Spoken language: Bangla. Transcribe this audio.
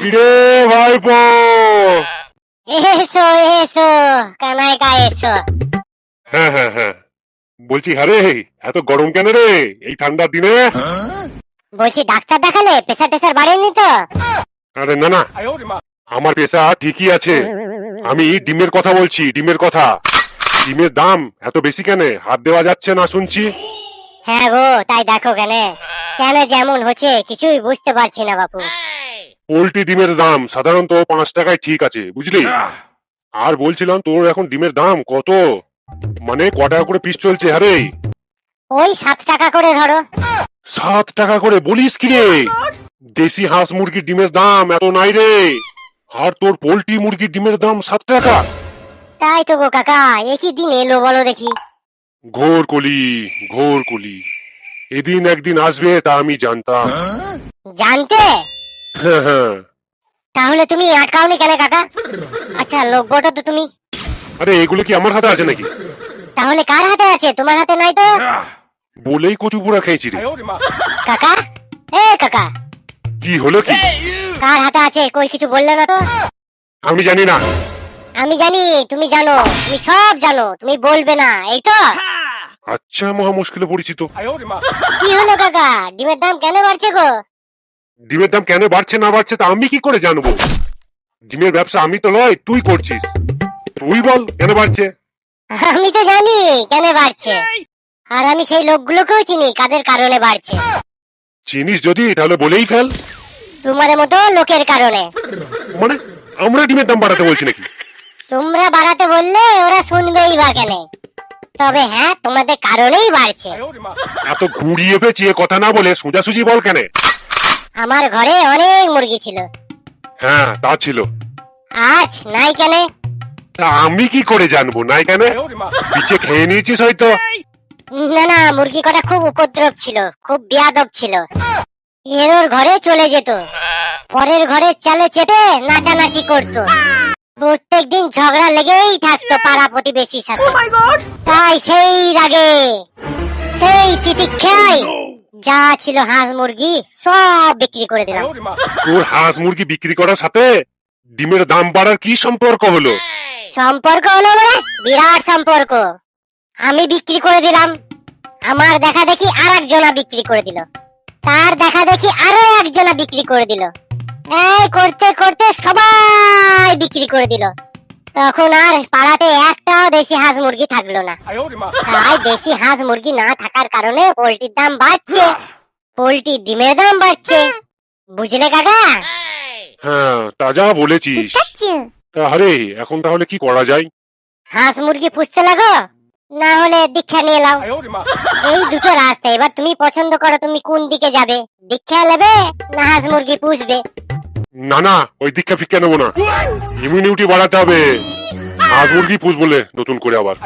কিরে ভাইপো? এসো এসো কানাইকা এসো। হ্যাঁ হ্যাঁ হ্যাঁ। বলছি আরে এত গরম কেন রে? এই ঠান্ডার দিনে? বলছি ডাক্তার দেখালে প্রেসার টেসার বাড়েনি তো? আরে না না। আমার পেশা ঠিকই আছে। আমি ডিমের কথা বলছি ডিমের কথা। ডিমের দাম এত বেশি কেন? হাত দেওয়া যাচ্ছে না শুনছি। হ্যাঁ গো তাই দেখো কেন। কেন যেমন হচ্ছে কিছুই বুঝতে পারছি না বাপু। পোল্ট্রি ডিমের দাম সাধারণত পাঁচ টাকায় ঠিক আছে বুঝলি? আর বলছিলাম তোর এখন ডিমের দাম কত? মানে ক টাকা করে পিস চলছে আরে ওই সাত টাকা করে ধরো। সাত টাকা করে বলিস কি রে? দেশি হাঁস মুরগির ডিমের দাম এত নাই রে। আর তোর পোল্ট্রি মুরগির ডিমের দাম সাত টাকা। তাই তো গো কাকা একই দিন এলো বলো দেখি। ঘোর কলি ঘোর কলি। এদিন একদিন আসবে তা আমি জানতাম। জানতে? হ্যাঁ হ্যাঁ তাহলে তুমি আটকাওনি কেন কাকা? আচ্ছা লোক লোকটা তো তুমি। আরে এগুলো কি আমার হাতে আছে নাকি? তাহলে কার হাতে আছে? তোমার হাতে নাই তো? বলেই কচু পুরা খেয়েছি রে। কাকা? এ কাকা। কি হলো কি? কার হাতে আছে? কই কিছু বললে না তো? আমি জানি না। আমি জানি তুমি জানো তুমি সব জানো তুমি বলবে না এই তো? আচ্ছা মহা মুশকিলে পড়েছি তো। কি হলো কাকা? ডিমের দাম কেন বাড়ছে গো? ডিমের দাম কেন বাড়ছে না বাড়ছে তা আমি কি করে জানব? ডিমের ব্যবসা আমি তো নয় তুই করছিস। তুই বল কেন বাড়ছে? আমি তো জানি কেন বাড়ছে। আর আমি সেই লোকগুলোকেও চিনি কাদের কারণে বাড়ছে। চিনিস যদি তাহলে বলেই ফেল। তোমার মতো লোকের কারণে। মানে আমরা ডিমের দাম বাড়াতে বলছি নাকি? তোমরা বাড়াতে বললে ওরা শুনবেই বা কেন। তবে হ্যাঁ তোমাদের কারণেই বাড়ছে। এত ঘুরিয়ে পেঁচিয়ে কথা না বলে সোজাসুজি বল কেন? আমার ঘরে অনেক মুরগি ছিল। হ্যাঁ তা ছিল। আজ নাই কেন? তা আমি কি করে জানব? নাই কেন? পিছে খেয়ে নিয়েছিস হয়তো। না না মুরগি কটা খুব উপদ্রব ছিল খুব বিয়াদব ছিল। এর ওর ঘরে চলে যেত। পরের ঘরে চালে চেপে নাচানাচি করতো। প্রত্যেক দিন ঝগড়া লেগেই থাকতো পাড়া প্রতিবেশীর সাথে। তাই সেই রাগে সেই তিতিক্ষায় যা ছিল হাঁস মুরগি সব বিক্রি করে দিলাম। তোর হাঁস মুরগি বিক্রি করার সাথে ডিমের দাম বাড়ার কি সম্পর্ক হলো? সম্পর্ক হলো মানে বিরাট সম্পর্ক। আমি বিক্রি করে দিলাম। আমার দেখা দেখি আর একজনা বিক্রি করে দিল। তার দেখা দেখি আরও একজনা বিক্রি করে দিল। এই করতে করতে সবাই বিক্রি করে দিল। তখন আর পাড়াতে একটাও দেশি হাঁস মুরগি থাকল না। তাই দেশি হাঁস মুরগি না থাকার কারণে পোল্ট্রির দাম বাড়ছে পোল্ট্রির ডিমের দাম বাড়ছে। বুঝলে কাকা? হ্যাঁ তা যা বলেছিস। আরে এখন তাহলে কি করা যায়? হাঁস মুরগি পুষতে লাগো না হলে দীক্ষা নিয়ে নাও। এই দুটো রাস্তা এবার তুমি পছন্দ করো তুমি কোন দিকে যাবে। দীক্ষা নেবে না হাঁস মুরগি পুষবে। না না ওই দীক্ষা ফিক্ষা নেব না। ইমিউনিটি বাড়াতে হবে। হাঁস মুরগি পুষ বলে নতুন করে আবার।